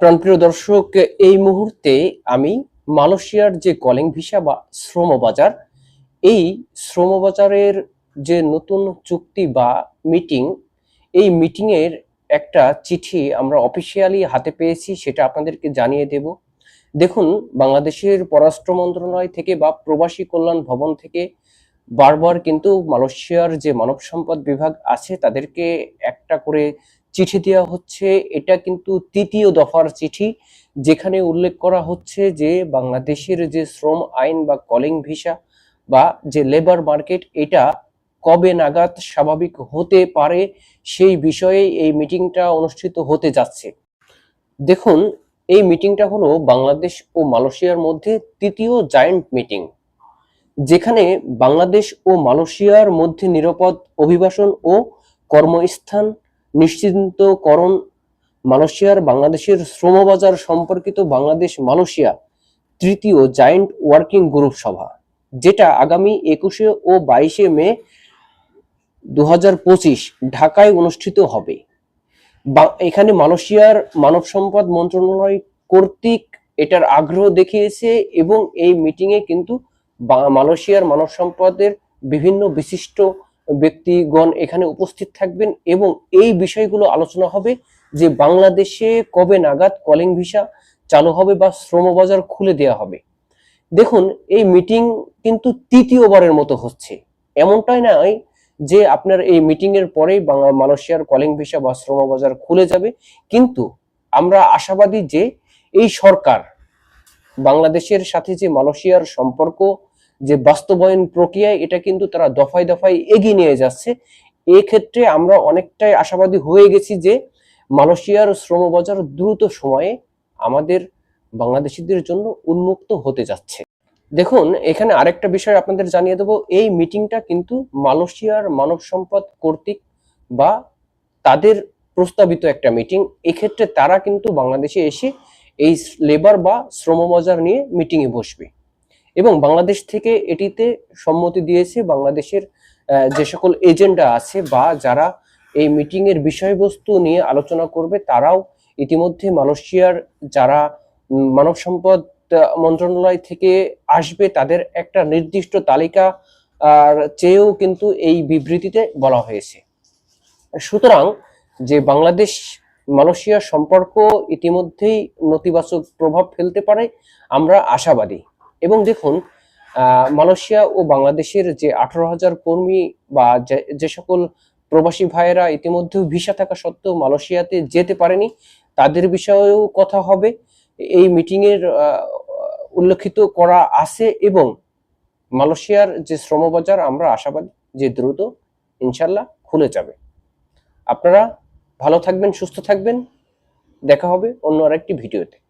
প্রাণপ্রিয় দর্শক, এই মুহূর্তে আমি মালয়েশিয়ার যে কলিং ভিসা বা শ্রম বাজার, এই শ্রম বাজারের যে নতুন চুক্তি বা মিটিং, এই মিটিং এর একটা চিঠি আমরা অফিসিয়ালি হাতে পেয়েছি, সেটা আপনাদেরকে জানিয়ে দেব। দেখুন, বাংলাদেশের পররাষ্ট্র মন্ত্রণালয় থেকে বা প্রবাসী কল্যাণ ভবন থেকে বারবার কিন্তু মালয়েশিয়ার যে মানব সম্পদ বিভাগ আছে, তাদেরকে একটা করে চিঠি দেওয়া হচ্ছে, এটা কিন্তু তৃতীয় দফার চিঠি, যেখানে উল্লেখ করা হচ্ছে যে বাংলাদেশের যে শ্রম আইন বা কলিং ভিসা বা যে লেবার মার্কেট এটা কবে নাগাদ স্বাভাবিক হতে পারে সেই বিষয়ে এই মিটিংটা অনুষ্ঠিত হতে যাচ্ছে। দেখুন, এই মিটিংটা হলো বাংলাদেশ ও মালয়েশিয়ার মধ্যে তৃতীয় জায়েন্ট মিটিং যেখানে বাংলাদেশ ও মালয়েশিয়ার মধ্যে নিরাপদ অভিবাসন ও কর্মস্থান নিশ্চিন্তকরণ মালয়েশিয়ার বাংলাদেশের শ্রমবাজার সম্পর্কিত বাংলাদেশ মালয়েশিয়া তৃতীয় জায়েন্ট ওয়ার্কিং গ্রুপ সভা, যেটা আগামী একুশে ও বাইশে মে দু হাজার পঁচিশ ঢাকায় অনুষ্ঠিত হবে। এখানে মালয়েশিয়ার মানব সম্পদ মন্ত্রণালয় কর্তৃক এটার আগ্রহ দেখিয়েছে এবং এই মিটিংয়ে কিন্তু মালয়েশিয়ার মানব সম্পদের বিভিন্ন বিশিষ্ট ব্যক্তিগণ এখানে উপস্থিত থাকবেন এবং এই বিষয়গুলো আলোচনা হবে যে বাংলাদেশে কবে নাগাদ কলিং ভিসা চালু হবে বা শ্রমবাজার খুলে দেওয়া হবে। দেখুন, এই মিটিং কিন্তু তৃতীয়বারের মতো হচ্ছে। এমনটাই নয় যে আপনার এই মিটিং এর পরেই মালয়েশিয়ার কলিং ভিসা বা শ্রমবাজার খুলে যাবে, কিন্তু আমরা আশাবাদী যে এই সরকার বাংলাদেশের সাথে যে মালয়েশিয়ার সম্পর্ক যে বাস্তবায়ন প্রক্রিয়া এটা কিন্তু তারা দফায় দফায় এগিয়ে নিয়ে যাচ্ছে। এক্ষেত্রে আমরা অনেকটাই আশাবাদী হয়ে গেছি যে মালয়েশিয়ার শ্রমবাজার দ্রুত সময়ে আমাদের বাংলাদেশিদের জন্য উন্মুক্ত হতে যাচ্ছে। দেখুন, এখানে আরেকটা বিষয় আপনাদের জানিয়ে দেবো। এই মিটিংটা কিন্তু মালয়েশিয়ার মানব সম্পদ কর্তৃক বা তাদের প্রস্তাবিত একটা মিটিং। এক্ষেত্রে তারা কিন্তু বাংলাদেশে এসে এই লেবার বা শ্রমবাজার নিয়ে মিটিংয়ে বসবে। এবং বাংলাদেশ থেকে এটিতে সম্মতি দিয়েছে বাংলাদেশের যে সকল এজেন্ডা আছে বা যারা এই মিটিং এর বিষয়বস্তু নিয়ে আলোচনা করবে, তারাও ইতিমধ্যে মালয়েশিয়ার যারা মানব সম্পদ মন্ত্রণালয় থেকে আসবে, তাদের একটা নির্দিষ্ট তালিকা, আর চেয়েও কিন্তু এই বিবৃতিতে বলা হয়েছে। সুতরাং যে বাংলাদেশ, মালয়েশিয়া সম্পর্ক ইতিমধ্যেই নেতিবাচক প্রভাব ফেলতে পারে, আমরা আশাবাদী। এবং দেখুন মালয়েশিয়া ও বাংলাদেশের যে আঠারো হাজার কর্মী বা যে- সকল প্রবাসী ভাইয়েরা ইতিমধ্যে ভিসা থাকা সত্ত্বেও মালয়েশিয়াতে যেতে পারেনি, তাদের বিষয়েও কথা হবে। এই মিটিং এর উল্লেখিত করা আছে এবং মালয়েশিয়ার যে শ্রমবাজার, আমরা আশাবাদী যে দ্রুত ইনশাল্লাহ খুলে যাবে। আপনারা ভালো থাকবেন, সুস্থ থাকবেন। দেখা হবে অন্য আরেকটি ভিডিওতে।